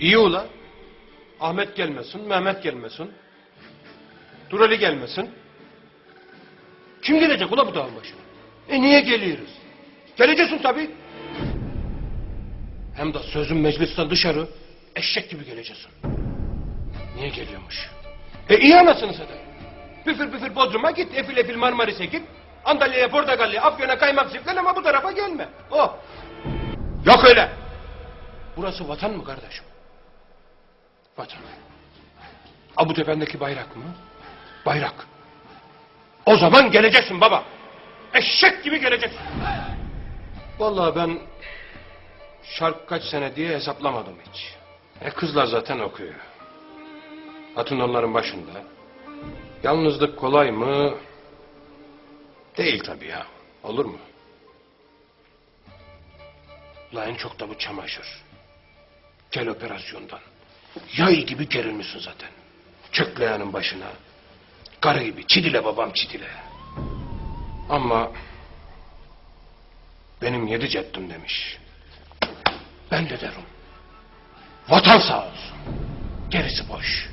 İyi ula. Ahmet gelmesin, Mehmet gelmesin. Durali gelmesin. Kim gelecek ula bu dağın başına? E niye geliyoruz? Geleceksin tabii. Hem de sözün meclisten dışarı eşek gibi geleceksin. Niye geliyormuş? E iyi anasını satayım. Püfür püfür Bodrum'a git, efil efil Marmaris'e git. Antalya'ya, Portakalya, Afyon'a kaymak ziflen ama bu tarafa gelme. Oh. Yok öyle. Burası vatan mı kardeşim? Vatan. Ha bu tependeki bayrak mı? Bayrak. O zaman geleceksin baba. Eşek gibi geleceksin. Vallahi ben şark kaç sene diye hesaplamadım hiç. E kızlar zaten okuyor. Hatun onların başında. Yalnızlık kolay mı? Değil tabii ya. Olur mu? La en çok da bu çamaşır. Gel operasyondan. Yay gibi gerilmişsin zaten. Çökleyanın başına. Karı gibi çidile babam çidile. Ama benim yedi ceddim demiş. Ben de derim. Vatan sağ olsun. Gerisi boş.